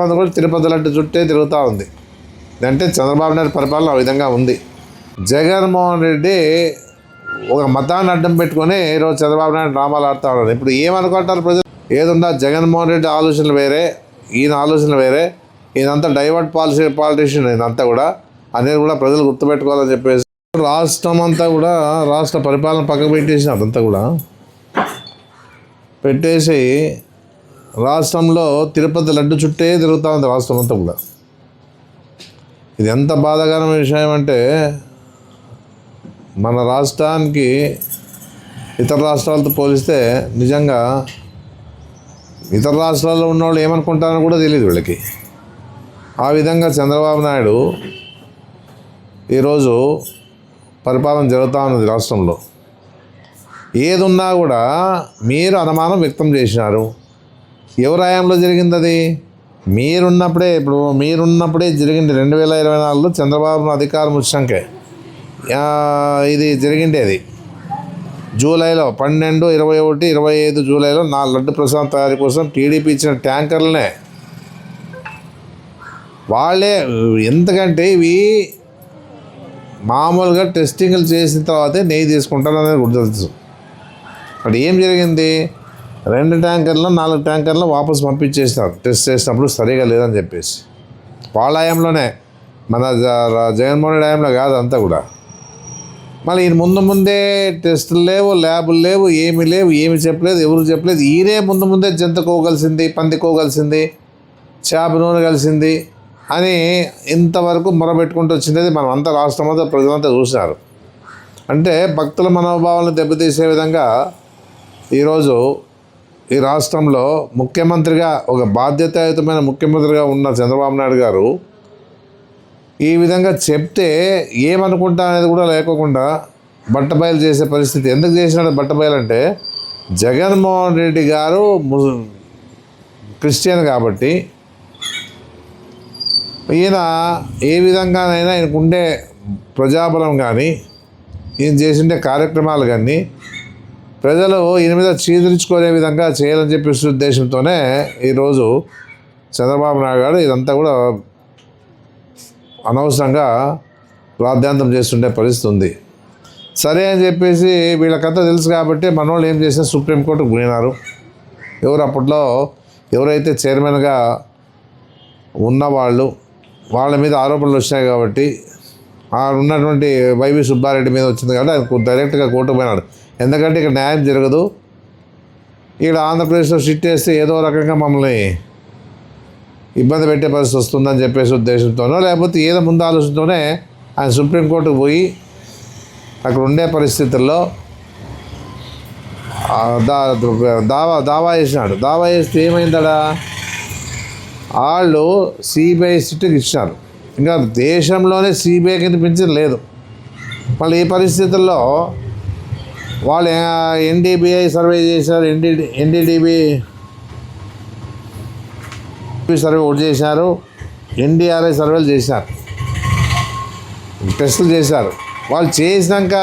మంది కూడా తిరుపతి లాంటి చుట్టే తిరుగుతూ ఉంది. అంటే చంద్రబాబు నాయుడు పరిపాలన ఆ విధంగా ఉంది. జగన్మోహన్ రెడ్డి ఒక మతాన్ని అడ్డం పెట్టుకొని ఈరోజు చంద్రబాబు నాయుడు డ్రామాలు ఆడుతూ ఉన్నారు. ఇప్పుడు ఏమనుకుంటారు ప్రజలు? ఏదున్నా జగన్మోహన్ రెడ్డి ఆలోచనలు వేరే ఈయన ఆలోచనలు వేరే ఈయనంతా డైవర్ట్ పాలసీ పాలిటీషియన్ ఇదంతా కూడా. అనేది కూడా ప్రజలు గుర్తుపెట్టుకోవాలని చెప్పేసి రాష్ట్రం అంతా కూడా రాష్ట్ర పరిపాలన పక్కకు పెట్టేసి అదంతా కూడా. పెట్టేసి రాష్ట్రంలో తిరుపతి లడ్డు చుట్టే తిరుగుతూ ఉంది రాష్ట్రం అంతా కూడా. ఇది ఎంత బాధాకరమైన విషయం అంటే మన రాష్ట్రానికి ఇతర రాష్ట్రాలతో పోలిస్తే నిజంగా ఇతర రాష్ట్రాల్లో ఉన్న వాళ్ళు ఏమనుకుంటారో కూడా తెలియదు వీళ్ళకి. ఆ విధంగా చంద్రబాబు నాయుడు ఈరోజు పరిపాలన జరుగుతూ ఉన్నది రాష్ట్రంలో. ఏది ఉన్నా కూడా మీరు అనుమానం వ్యక్తం చేసినారు. ఎవరాయంలో జరిగింది అది మీరున్నప్పుడే ఇప్పుడు మీరున్నప్పుడే జరిగింది రెండు వేల ఇరవై నాలుగులో చంద్రబాబు అధికారం వచ్చాకే ఇది ఇది జరిగిండేది. జూలైలో పన్నెండు ఇరవై ఒకటి ఇరవై ఐదు జూలైలో నా లడ్డు ప్రసాద్ తయారీ కోసం టీడీపీ ఇచ్చిన ట్యాంకర్లనే. వాళ్ళే ఎందుకంటే ఇవి మామూలుగా టెస్టింగ్లు చేసిన తర్వాతే నెయ్యి తీసుకుంటారు అనేది గుర్తు తెలుసు. అక్కడ ఏం జరిగింది? రెండు ట్యాంకర్లు నాలుగు ట్యాంకర్లు వాపస్ పంపించేసినారు. టెస్ట్ చేసినప్పుడు సరిగా లేదని చెప్పేసి. వాళ్ళ హయాంలోనే మన జగన్మోహన్ రెడ్డి హయాంలో కాదు అంతా కూడా. మళ్ళీ ఈయన ముందు ముందే టెస్టులు లేవు ల్యాబులు లేవు ఏమి లేవు ఏమి చెప్పలేదు ఎవరు చెప్పలేదు. ఈయనే ముందు ముందే జంతుకోగలిసింది పందికోగలిసింది చేప నూనె కలిసింది అని ఇంతవరకు మొరబెట్టుకుంటూ వచ్చింది. మనం అంతా రాష్ట్రం అంతా ప్రజలంతా చూసినారు. అంటే భక్తుల మనోభావాలను దెబ్బతీసే విధంగా ఈరోజు ఈ రాష్ట్రంలో ముఖ్యమంత్రిగా ఒక బాధ్యతాయుతమైన ముఖ్యమంత్రిగా ఉన్న చంద్రబాబు నాయుడు గారు ఈ విధంగా చెప్తే ఏమనుకుంటా అనేది కూడా లేకోకుండా బట్టబయలు చేసే పరిస్థితి. ఎందుకు చేసినాడు బట్టబయలు అంటే జగన్మోహన్ రెడ్డి గారు క్రిస్టియన్ కాబట్టి ఈయన ఏ విధంగానైనా ఈయనకు ఉండే ప్రజాబలం కానీ ఈయన చేసిండే కార్యక్రమాలు కానీ ప్రజలు ఈయన మీద చీదరించుకునే విధంగా చేయాలని చెప్పేసి ఉద్దేశంతోనే ఈరోజు చంద్రబాబు నాయుడు గారు ఇదంతా కూడా అనవసరంగా ప్రాధాంతం చేస్తుండే పరిస్థితి ఉంది. సరే అని చెప్పేసి వీళ్ళకంతా తెలుసు కాబట్టి మనోళ్ళు ఏం చేసినా సుప్రీంకోర్టుకు పోయినారు ఎవరు అప్పట్లో ఎవరైతే చైర్మన్గా ఉన్నవాళ్ళు వాళ్ళ మీద ఆరోపణలు వచ్చినాయి కాబట్టి ఆ ఉన్నటువంటి వైవి సుబ్బారెడ్డి మీద వచ్చింది కాబట్టి ఆయన డైరెక్ట్గా కోర్టు పోయినాడు. ఎందుకంటే ఇక్కడ న్యాయం జరగదు. ఇక్కడ ఆంధ్రప్రదేశ్లో షిట్ వేస్తే ఏదో రకంగా మమ్మల్ని ఇబ్బంది పెట్టే పరిస్థితి వస్తుందని చెప్పేసి ఉద్దేశంతోనో లేకపోతే ఏదో ముందు ఆలోచనతోనే ఆయన సుప్రీంకోర్టుకు పోయి అక్కడ ఉండే పరిస్థితుల్లో దా దావా దావా చేసినాడు. దావా చేస్తే ఏమైందడా? వాళ్ళు సిబిఐ సిట్కి ఇచ్చినారు. ఇంకా దేశంలోనే సిబిఐ కింద లేదు. మళ్ళీ ఈ పరిస్థితుల్లో వాళ్ళు ఎన్డీబీఐ సర్వే చేశారు ఎన్డీ ఎన్డీడీబీ సర్వే ఒకటి చేశారు ఎన్డీఆర్ఐ సర్వేలు చేశారు టెస్టులు చేశారు. వాళ్ళు చేసినాక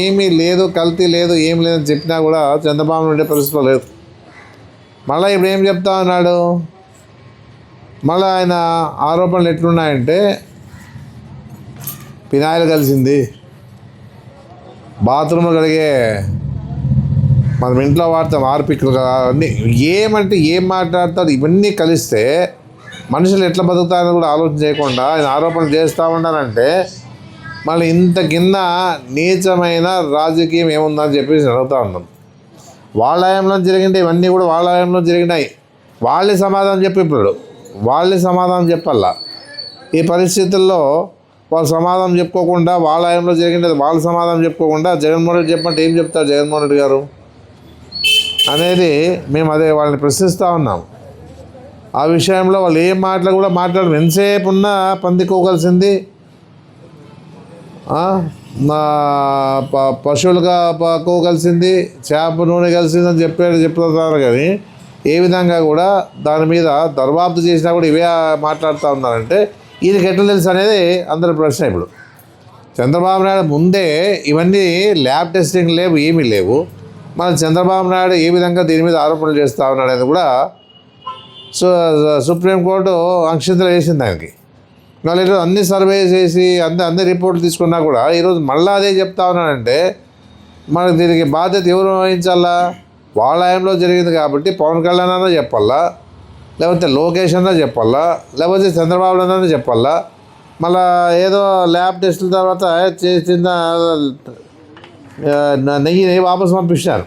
ఏమీ లేదు కల్తీ లేదు ఏం లేదని చెప్పినా కూడా చంద్రబాబు ఉండే పరిస్థితులు లేదు. మళ్ళీ ఇప్పుడు ఏం చెప్తా ఉన్నాడు? మళ్ళీ ఆయన ఆరోపణలు ఎట్లున్నాయంటే పినాయిలు కలిసింది. బాత్రూమ్లో కడిగే మనం ఇంట్లో వాడతాం ఆర్పిక్లు అన్నీ ఏమంటే ఏం మాట్లాడతారు ఇవన్నీ కలిస్తే మనుషులు ఎట్లా బతుకుతారని కూడా ఆలోచన చేయకుండా ఆయన ఆరోపణలు చేస్తూ ఉన్నారంటే మళ్ళీ ఇంత కింద నీచమైన రాజకీయం ఏముందని చెప్పేసి అడుగుతూ ఉన్నాం. వాళ్ళ హయాంలో ఇవన్నీ కూడా వాళ్ళాయంలో జరిగినాయి. వాళ్ళే సమాధానం చెప్పి ఇప్పుడు వాళ్ళే సమాధానం చెప్పాల? ఈ పరిస్థితుల్లో వాళ్ళు సమాధానం చెప్పుకోకుండా వాళ్ళ హయాంలో జరిగినది వాళ్ళు సమాధానం చెప్పుకోకుండా జగన్మోహన్ రెడ్డి చెప్పమంటే ఏం చెప్తారు జగన్మోహన్ రెడ్డి గారు? అనేది మేము అదే వాళ్ళని ప్రశ్నిస్తూ ఉన్నాం. ఆ విషయంలో వాళ్ళు ఏం మాటలు కూడా మాట్లాడరు. ఎంతసేపు ఉన్నా పందికోగలిసింది మా ప- పశువులుగా పక్కో కలిసింది చేప నూనె కలిసింది అని చెప్పారు చెప్తున్నారు కానీ ఏ విధంగా కూడా దాని మీద దర్వాప్తు చేసినా కూడా ఇవే మాట్లాడుతూ ఉన్నారంటే ఈయనకి ఎట్లా తెలుసు అనేది అందరి ప్రశ్న ఇప్పుడు. చంద్రబాబు నాయుడు ముందే ఇవన్నీ ల్యాబ్ టెస్టింగ్ లేవు ఏమీ లేవు. మన చంద్రబాబు నాయుడు ఏ విధంగా దీని మీద ఆరోపణలు చేస్తూ ఉన్నాడు అనేది కూడా సో సుప్రీంకోర్టు అంక్షింతలు వేసింది దానికి వాళ్ళు ఈరోజు అన్ని సర్వే చేసి అన్ని అన్ని రిపోర్ట్లు తీసుకున్నా కూడా ఈరోజు మళ్ళీ అదే చెప్తా ఉన్నానంటే మనకు దీనికి బాధ్యత ఎవరు వహించాలా? వాళ్ళ హయాంలో జరిగింది కాబట్టి పవన్ కళ్యాణ్ అన్న చెప్పాలా? లేకపోతే లోకేష్ అన్నా చెప్పాలా? లేకపోతే చంద్రబాబు అన్నా చెప్పాలా? మళ్ళా ఏదో ల్యాబ్ టెస్టుల తర్వాత చిన్న నెయ్యిని వాపసు పంపించారు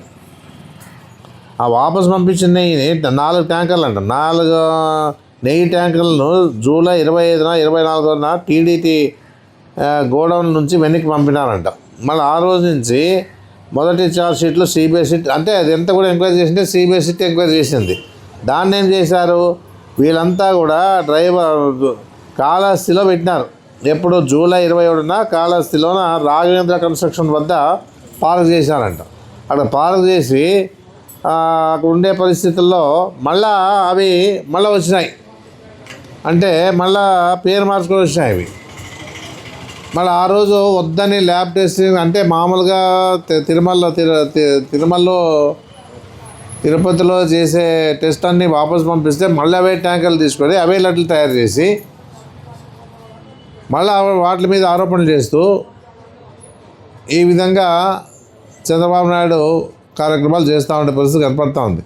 ఆ వాపసు పంపించిన నెయ్యిని నాలుగు ట్యాంకర్లు అంట నాలుగు నెయ్యి ట్యాంకర్లను జూలై ఇరవై ఐదున ఇరవై నాలుగున టీడీటీ గోడౌన్ నుంచి వెనక్కి పంపినారంట. మళ్ళీ ఆ రోజు నుంచి మొదటి చార్జ్ షీట్లు సిబిఎస్ఈ అంటే అది ఎంత కూడా ఎంక్వైరీ చేసింటే సిబిఎస్ఈ ఎంక్వైరీ చేసింది. దాన్ని ఏం చేశారు? వీళ్ళంతా కూడా డ్రైవర్ కాళహస్తిలో పెట్టినారు. ఎప్పుడు జూలై ఇరవై ఏడున కాళహస్తిలోన రాఘవేంద్ర కన్స్ట్రక్షన్ వద్ద పార్క్ చేశారంట. అక్కడ పార్క్ చేసి అక్కడ ఉండే పరిస్థితుల్లో మళ్ళా అవి మళ్ళీ వచ్చినాయి. అంటే మళ్ళా పేరు మార్చుకొని వచ్చినాయి అవి. మళ్ళీ ఆ రోజు వద్దని ల్యాబ్ టెస్టింగ్ అంటే మామూలుగా తి- తిరుమలలో తిరు- తిరుమలలో తిరుపతిలో చేసే టెస్ట్ అన్ని వాపస్ పంపిస్తే మళ్ళీ అవే ట్యాంకర్లు తీసుకొని అవే లడ్లు తయారు చేసి మళ్ళీ వాటి మీద ఆరోపణలు చేస్తూ ఈ విధంగా చంద్రబాబు నాయుడు కార్యక్రమాలు చేస్తూ ఉండే పరిస్థితి కనపడుతూ ఉంది.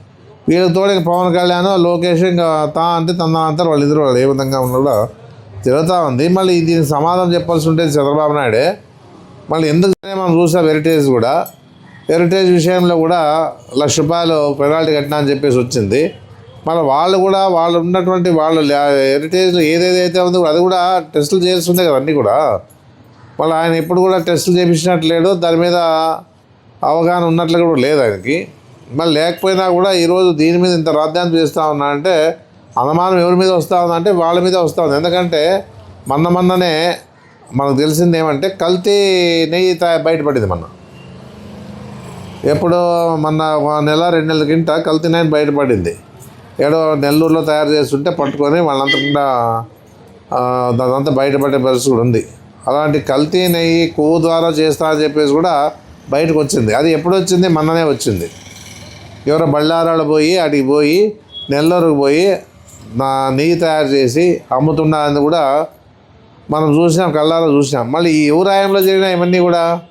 వీళ్ళతో పవన్ కళ్యాణ్ లోకేష్ ఇంకా తా అంటే తందానంతరం వాళ్ళిద్దరు వాళ్ళు ఏ విధంగా ఉన్నారో తిరుగుతూ ఉంది. మళ్ళీ దీనికి సమాధానం చెప్పాల్సి ఉంటే చంద్రబాబు నాయుడే. మళ్ళీ ఎందుకు మనం చూసాం హెరిటేజ్ కూడా హెరిటేజ్ విషయంలో కూడా లక్ష రూపాయలు పెనాల్టీ కట్టినా అని చెప్పేసి వచ్చింది. మళ్ళీ వాళ్ళు కూడా వాళ్ళు ఉన్నటువంటి వాళ్ళు హెరిటేజ్లో ఏదేదైతే ఉందో అది కూడా టెస్టులు చేయాల్సి కదా అన్నీ కూడా. మళ్ళీ ఆయన ఎప్పుడు కూడా టెస్టులు చేయించినట్లేడు దాని మీద అవగాహన ఉన్నట్లు కూడా లేదు ఆయనకి. మళ్ళీ లేకపోయినా కూడా ఈరోజు దీని మీద ఇంత రాద్ధాంతం చేస్తూ ఉన్నా అంటే అనుమానం ఎవరి మీద వస్తూ ఉందంటే వాళ్ళ మీద వస్తూ ఉంది. ఎందుకంటే మొన్న మొన్ననే మనకు తెలిసింది ఏమంటే కల్తీ నెయ్యి తా- బయటపడింది మొన్న. ఎప్పుడు మొన్న ఒక నెల రెండు నెలల కింద కల్తీ నైన్ బయటపడింది. ఏడో నెల్లూరులో తయారు చేస్తుంటే పట్టుకొని వాళ్ళంతకుండా కూడా దానంతా బయటపడే పరిస్థితి కూడా ఉంది. అలాంటి కల్తీ నెయ్యి కొవ్వు ద్వారా చేస్తా అని చెప్పేసి కూడా బయటకు వచ్చింది. అది ఎప్పుడు వచ్చింది? మొన్ననే వచ్చింది. ఎవరో బళ్ళారాలు పోయి అడిగి పోయి నెల్లూరుకు పోయి నా నెయ్యి తయారు చేసి అమ్ముతున్నా అని కూడా మనం చూసినాం కళ్ళారా చూసినాం. మళ్ళీ ఈ ఎవరు జరిగిన ఇవన్నీ కూడా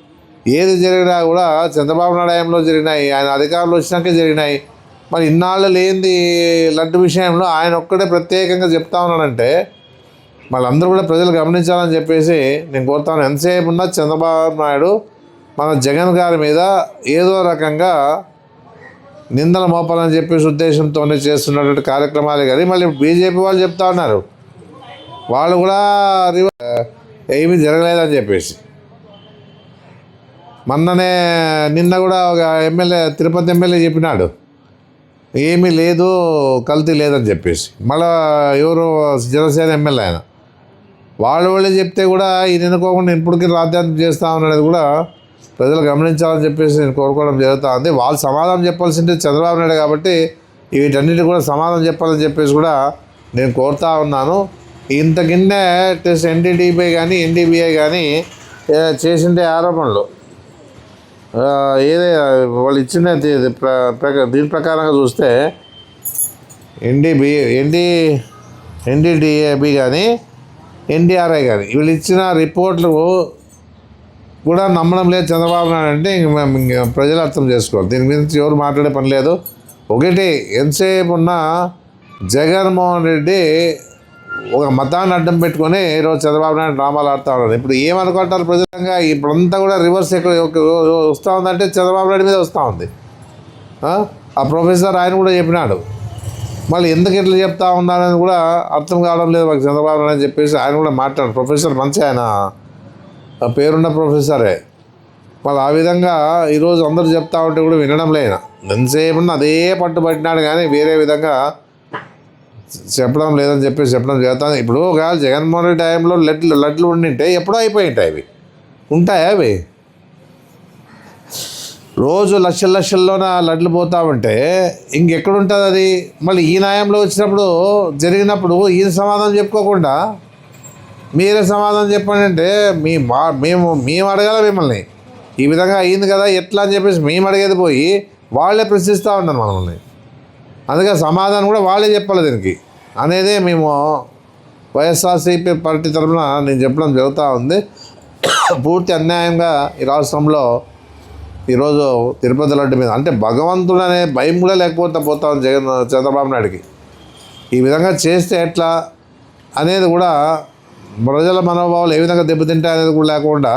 ఏది జరిగినా కూడా చంద్రబాబు నాయుడు హయాంలో జరిగినాయి ఆయన అధికారులు వచ్చినాక జరిగినాయి. మరి ఇన్నాళ్ళు లేనిది లడ్డు విషయంలో ఆయన ఒక్కడే ప్రత్యేకంగా చెప్తా ఉన్నాడంటే వాళ్ళందరూ కూడా ప్రజలు గమనించాలని చెప్పేసి నేను కోరుతాను. ఎంతసేపు ఉన్నా చంద్రబాబు నాయుడు మన జగన్ గారి మీద ఏదో రకంగా నిందల మోపాలని చెప్పేసి ఉద్దేశంతోనే చేస్తున్నటువంటి కార్యక్రమాలే కానీ మళ్ళీ బీజేపీ వాళ్ళు చెప్తా ఉన్నారు. వాళ్ళు కూడా ఏమీ జరగలేదని చెప్పేసి. మొన్ననే నిన్న కూడా ఒక ఎమ్మెల్యే తిరుపతి ఎమ్మెల్యే చెప్పినాడు. ఏమీ లేదు కల్తీ లేదని చెప్పేసి. మళ్ళా ఎవరు జనసేన ఎమ్మెల్యే ఆయన. వాళ్ళు వాళ్ళే చెప్తే కూడా ఈయన ఎన్నుకోకుండా ఇప్పటికీ రాజ్యాంగం చేస్తా ఉన్నది కూడా ప్రజలు గమనించాలని చెప్పేసి నేను కోరుకోవడం జరుగుతూ ఉంది వాళ్ళు సమాధానం చెప్పాల్సింది చంద్రబాబు నాయుడు కాబట్టి వీటన్నిటి కూడా సమాధానం చెప్పాలని చెప్పేసి కూడా నేను కోరుతా ఉన్నాను. ఇంత టెస్ట్ ఎన్డీడీబీ కానీ ఎన్డీబీఐ కానీ చేసిండే ఆరోపణలు. ఏదే వాళ్ళు ఇచ్చిన దీని ప్రకారంగా చూస్తే ఎన్డీబీ ఎన్డీ ఎన్డీడిఏబి కానీ ఎన్డీఆర్ఐ కానీ వీళ్ళు ఇచ్చిన రిపోర్ట్లు కూడా నమ్మడం లేదు చంద్రబాబు నాయుడు అంటే ఇంక మేము ఇంక ప్రజలు అర్థం చేసుకోవాలి. దీని గురించి ఎవరు మాట్లాడే పని లేదు. ఒకటి ఎంతసేపు ఉన్న జగన్మోహన్ రెడ్డి ఒక మతాన్ని అడ్డం పెట్టుకొని ఈరోజు చంద్రబాబు నాయుడు డ్రామాలు ఆడుతూ ఉన్నారు. ఇప్పుడు ఏమనుకుంటారు ప్రజలంగా? ఇప్పుడంతా కూడా రివర్స్ ఎక్కడ వస్తూ ఉందంటే చంద్రబాబు నాయుడు మీద వస్తూ ఉంది. ఆ? ప్రొఫెసర్ ఆయన కూడా చెప్పినాడు. మళ్ళీ ఎందుకు ఇట్లా చెప్తా ఉన్నారని కూడా అర్థం కావడం లేదు మాకు చంద్రబాబు నాయుడు అని చెప్పేసి ఆయన కూడా మాట్లాడు ప్రొఫెసర్ మంచి ఆయన. ఆ పేరున్న ప్రొఫెసరే. మళ్ళీ ఆ విధంగా ఈరోజు అందరూ చెప్తా ఉంటే కూడా వినడం లేన ఎంతసేపు అదే పట్టుబట్టినాడు కానీ వేరే విధంగా చెప్పడం లేదని చెప్పేసి చెప్పడం చేస్తాను ఇప్పుడు ఒకవేళ జగన్మోహన్ రెడ్డి టైంలో లడ్లు లడ్లు ఉండింటే ఎప్పుడో అయిపోయి ఉంటాయి అవి. ఉంటాయా అవి? రోజు లక్షల లక్షల్లోన లడ్లు పోతా ఉంటే ఇంకెక్కడ ఉంటుంది అది? మళ్ళీ ఈ న్యాయంలో వచ్చినప్పుడు జరిగినప్పుడు ఈయన సమాధానం చెప్పుకోకుండా మీరే సమాధానం చెప్పండి అంటే మీ మా మేము మేము అడగాల మిమ్మల్ని. ఈ విధంగా అయింది కదా ఎట్లా అని చెప్పేసి మేము అడిగేది పోయి వాళ్ళే ప్రశ్నిస్తూ ఉంటారు మనల్ని. అందుకే సమాధానం కూడా వాళ్ళే చెప్పాలి దీనికి. అనేదే మేము వైఎస్ఆర్సీపీ పార్టీ తరఫున నేను చెప్పడం జరుగుతూ ఉంది. పూర్తి అన్యాయంగా ఈ రాష్ట్రంలో ఈరోజు తిరుపతి లడ్డు మీద అంటే భగవంతుడు అనే భయం కూడా లేకపోతే పోతా ఉంది జగన్ చంద్రబాబు నాయుడికి. ఈ విధంగా చేస్తే ఎట్లా అనేది కూడా ప్రజల మనోభావాలు ఏ విధంగా దెబ్బతింటాయి అనేది కూడా లేకుండా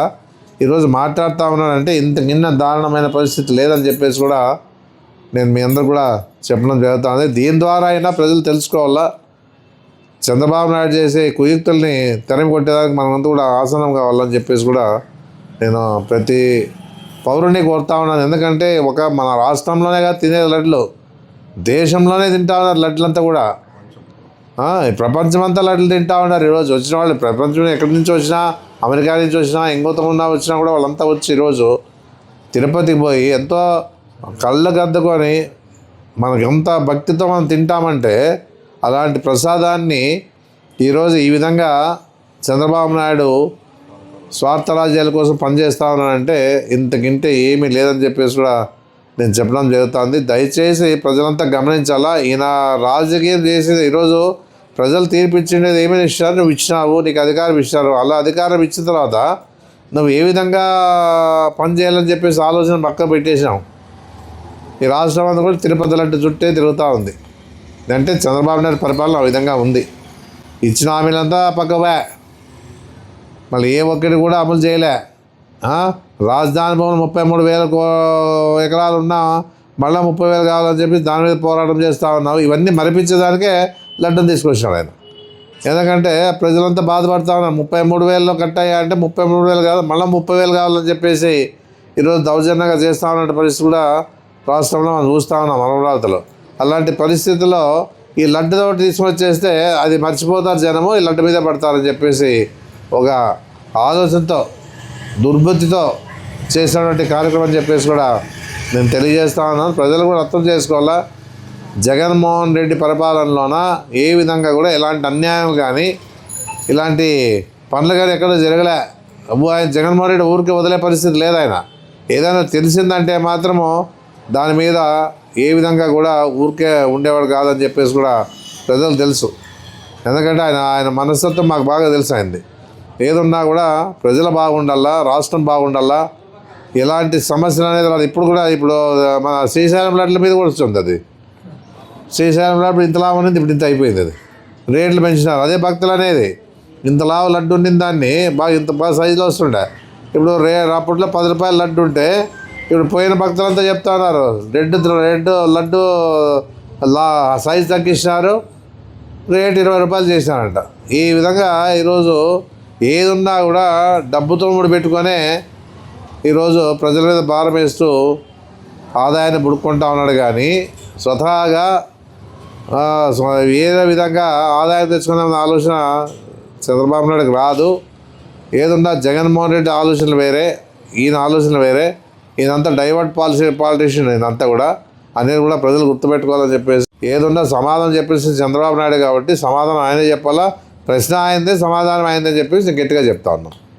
ఈరోజు మాట్లాడుతూ ఉన్నానంటే ఇంత నిన్న దారుణమైన పరిస్థితి లేదని చెప్పేసి కూడా నేను మీ అందరు కూడా చెప్పడం జరుగుతుంది దీని ద్వారా అయినా ప్రజలు తెలుసుకోవాలా? చంద్రబాబు నాయుడు చేసే కుయుక్తుల్ని తెరమి కొట్టేదానికి మనమంతా కూడా ఆసనం కావాలని చెప్పేసి కూడా నేను ప్రతి పౌరుని కోరుతా ఉన్నాను. ఎందుకంటే ఒక మన రాష్ట్రంలోనే కాదు తినే లడ్లు. దేశంలోనే తింటా ఉన్నారు లడ్లంతా కూడా. ప్రపంచమంతా లడ్లు తింటా ఉన్నారు. ఈరోజు వచ్చిన వాళ్ళు ప్రపంచం ఎక్కడి నుంచి వచ్చినా అమెరికా నుంచి వచ్చినా ఇంకొతకుండా వచ్చినా కూడా వాళ్ళంతా వచ్చి ఈరోజు తిరుపతికి పోయి ఎంతో కళ్ళు గద్దుకొని మనకెంత భక్తితో మనం తింటామంటే అలాంటి ప్రసాదాన్ని ఈరోజు ఈ విధంగా చంద్రబాబు నాయుడు స్వార్థ రాజ్యాల కోసం పనిచేస్తా ఉన్నానంటే ఇంతకింటే ఏమీ లేదని చెప్పేసి కూడా నేను చెప్పడం జరుగుతుంది. దయచేసి ప్రజలంతా గమనించాలా? ఈయన రాజకీయం చేసేది ఈరోజు ప్రజలు తీర్పు ఇచ్చిండేది ఏమైనా ఇచ్చారు నువ్వు ఇచ్చినావు నీకు అధికారం ఇచ్చినారు అలా అధికారం ఇచ్చిన తర్వాత నువ్వు ఏ విధంగా పనిచేయాలని చెప్పేసి ఆలోచన పక్క పెట్టేసినావు? ఈ రాష్ట్రం అంతా కూడా తిరుపతి లాంటి చుట్టే తిరుగుతూ ఉంది. అంటే చంద్రబాబు నాయుడు పరిపాలన ఆ విధంగా ఉంది. ఇచ్చిన హామీలంతా పక్కవే. మళ్ళీ ఏ ఒక్కటి కూడా అమలు చేయలే. రాజధాని భవన్ ముప్పై మూడు వేల ఎకరాలు ఉన్నా మళ్ళీ ముప్పై వేలు కావాలని చెప్పి దాని మీద పోరాటం చేస్తూ ఉన్నావు. ఇవన్నీ మరిపించేదానికే లడ్డం తీసుకొచ్చినాడు ఆయన. ఎందుకంటే ప్రజలంతా బాధపడతా ఉన్నారు. ముప్పై మూడు వేలలో కట్టాయా అంటే ముప్పై మూడు వేలు కాదు మళ్ళీ ముప్పై వేలు కావాలని చెప్పేసి ఈరోజు దౌర్జన్యంగా చేస్తూ ఉన్న పరిస్థితి కూడా రాష్ట్రంలో మనం చూస్తూ ఉన్నాం అమరావతిలో. అలాంటి పరిస్థితుల్లో ఈ లడ్డు ఒకటి తీసుకొచ్చేస్తే అది మర్చిపోతారు జనము ఈ లడ్డు మీద పడతారని చెప్పేసి ఒక ఆలోచనతో దుర్బుద్ధితో చేసినటువంటి కార్యక్రమం అని చెప్పేసి కూడా నేను తెలియజేస్తా ఉన్నాను. ప్రజలు కూడా అర్థం చేసుకోవాలా? జగన్మోహన్ రెడ్డి పరిపాలనలోన ఏ విధంగా కూడా ఎలాంటి అన్యాయం కానీ ఇలాంటి పనులు కానీ ఎక్కడ జరగలే. అబ్బు ఆయన జగన్మోహన్ రెడ్డి ఊరికి వదిలే పరిస్థితి లేదు ఆయన. ఏదైనా తెలిసిందంటే మాత్రము దాని మీద ఏ విధంగా కూడా ఊరికే ఉండేవాడు కాదని చెప్పేసి కూడా ప్రజలు తెలుసు. ఎందుకంటే ఆయన ఆయన మనస్తత్వం మాకు బాగా తెలుసు ఆయనది. ఏదున్నా కూడా ప్రజలు బాగుండాలా రాష్ట్రం బాగుండాలా ఎలాంటి సమస్యలు అనేది రాదు. ఇప్పుడు కూడా ఇప్పుడు మన శ్రీశైలం లడ్ల మీద కూడా వస్తుంది అది. శ్రీశైలం లడ్డు ఇంత లావు ఉన్నది ఇప్పుడు ఇంత అయిపోయింది అది. రేట్లు పెంచినారు అదే భక్తులు అనేది. ఇంత లావు లడ్డు ఉండిన దాన్ని బాగా ఇంత బాగా సైజులో వస్తుండే. ఇప్పుడు రే అప్పట్లో పది రూపాయల లడ్డు ఉంటే ఇప్పుడు పోయిన భక్తులంతా చెప్తా ఉన్నారు రెడ్ రెడ్ లడ్డు లా సైజు తగ్గించినారు. రేట్ ఇరవై రూపాయలు చేసినారంట. ఈ విధంగా ఈరోజు ఏది ఉన్నా కూడా డబ్బుతో ముడి పెట్టుకొనే ఈరోజు ప్రజల మీద భారం వేస్తూ ఆదాయాన్ని బుడుక్కుంటా ఉన్నాడు కానీ స్వతహాగా ఏదో విధంగా ఆదాయం తెచ్చుకునే ఆలోచన చంద్రబాబు నాయుడుకి రాదు. ఏదున్నా జగన్మోహన్ రెడ్డి ఆలోచనలు వేరే ఈయన ఆలోచనలు వేరే. ఇదంతా డైవర్ట్ పాలసీ పాలిటిషియన్ ఇదంతా కూడా అనేది కూడా ప్రజలు గుర్తుపెట్టుకోవాలని చెప్పేసి ఏదున్నా సమాధానం చెప్పేసి చంద్రబాబు నాయుడు కాబట్టి సమాధానం ఆయనే చెప్పాలా? ప్రశ్న ఆయనదే సమాధానం ఆయనదే చెప్పేసి నేను గట్టిగా చెప్తా ఉన్నాను.